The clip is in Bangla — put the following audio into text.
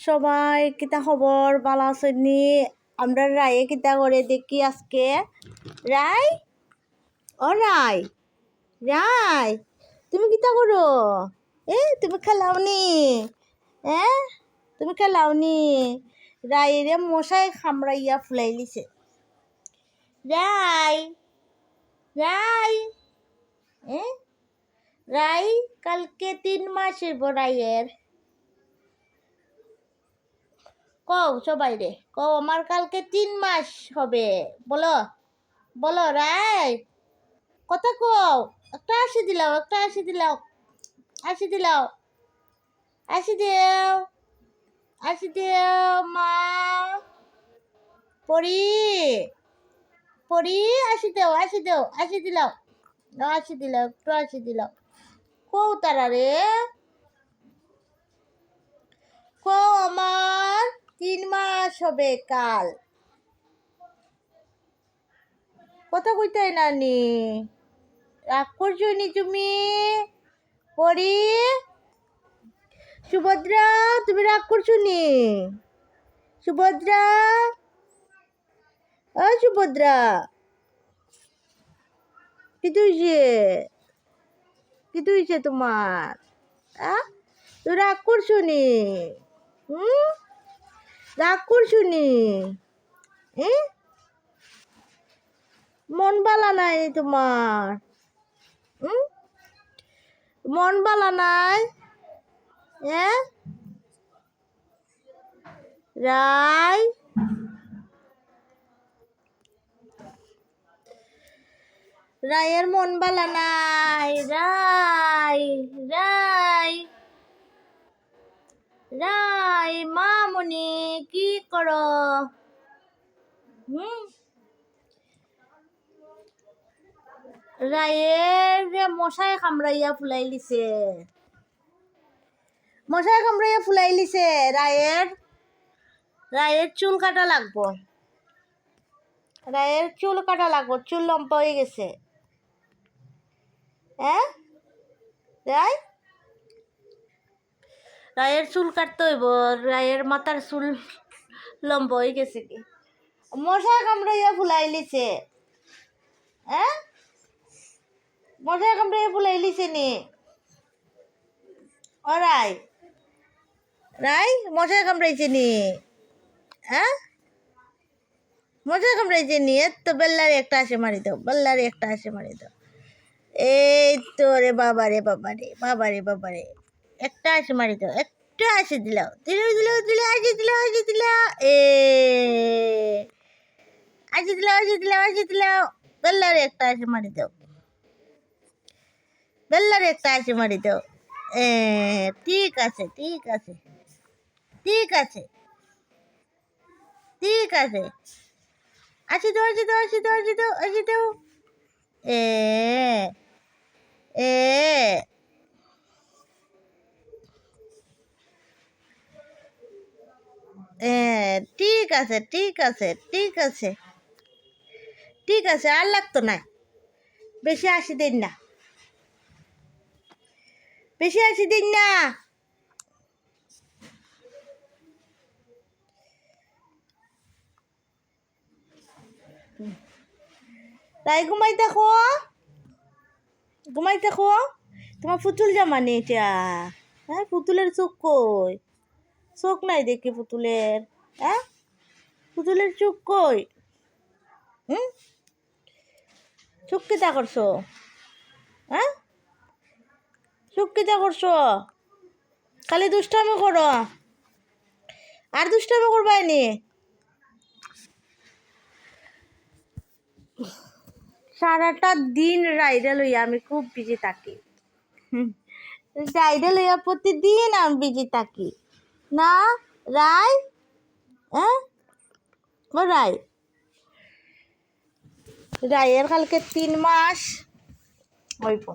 সবাই কিতা খবর? ভালো আছেনি আমরা রায়ে কিতা করে দেখি আজকে। রাই ও রাই রায়, তুমি কিতা করো? এ, তুমি খেলাওনি? এ, তুমি খেলাওনি? রাইরে মশাই খামড়াইয়া ফুলাই লিছে রাই রাই এ রাই কালকে তিন মাসের বড়াইয়ের। কও সবাই রে কও আমার কালকে তিন মাস হবে, বলো বলো রাই কথা কও, একটা আসি দিলাও, একটা আসি দিলাও আসি দিলাও আসি দেও আসি দেও মা পড়ি পড়ি আসি দেও আসি দেও আসি দিলাও আসি দিলাও, একটু আসি দিলাও, কও তারা রে, কও আমার তিন মাস হবে কাল। কথা কইতাই নানি রাগ করছ নি তুমি পরি, সুভদ্রা, তুমি রাগ করছ নি? সুভদ্রা ও সুভদ্রা, কি তুইছে? কি তুইছে তোমার? আ? তুই রাগ করছ নি? হুম? রাগ করছ নি মন বালা নাই তোমার। মন বালা নাই? রাই? রায়ের মন বালা নাই। রাই রাই রাই মামনি কি করো? হুম। রায়ের রে মশাই কামড়াইয়া ফুলাই লিছে। মশাই কামড়াইয়া ফুলাই লিছে। রায়ের রায়ের চুল কাটা লাগবো। রায়ের চুল কাটা লাগবো। চুল লম্বা হয়ে গেছে। হ্যাঁ? রায়? রায়ের চুল কাটতে হইব, রায়ের মাথার চুল লম্বা হয়ে গেছে কি? মশা কামড়াইয়া ফুলাই লিছে। হ্যাঁ? মশা কামড়াইয়া ফুলাই লিছে নি? ও রাই রাই মশা কামড়াইছে নি? হ্যাঁ? মশা কামড়াইছে নি? এত বেল্লারে একটা আসে মারি দাও, বেল্লারে একটা আসে মারি দাও। এই তো রে বাবা রে বাবা রে বাবা রে বাবা রে। একটা আসে মারি দাও একটা আসে দিলাও দিল দিল দিল আসে দিল আসে দিল এ। আসে দিল আসে দিল আসে দিল বেল্লারে একটা আসে মারি দাও বেল্লারে একটা আসে মারি দাও এ, ঠিক আছে ঠিক আছে ঠিক আছে ঠিক আছে। আসি দাও আসি দাও আসি দাও আসি দাও আসি দাও। এ এ। ঠিক আছে ঠিক আছে ঠিক আছে। ঠিক আছে, আর লাগতো না। বেশি আসি দিন না। বেশি আসি দিন না। তাই ঘুমাই থাকো। ঘুমাই থাকো। তোমার পুতুল জামা নেই এটা হ্যাঁ পুতুলের চোখ কই? চোখ নাই দেখি পুতুলের হ্যাঁ? পুতুলের চোখ কই? হুম? চোখ কেটা করছ হ্যাঁ? চোখ কেটা করছ খালি দুষ্টামি করো। আর দুষ্টামি করবাই নি। সারাটা দিন রাইডে লইয়া আমি খুব বিজি থাকি। রাইডে লইয়া প্রতিদিন আমি বিজি থাকি। না রায়? হ্যাঁ? ও রাই রায়ের কালকে তিন মাস। হইব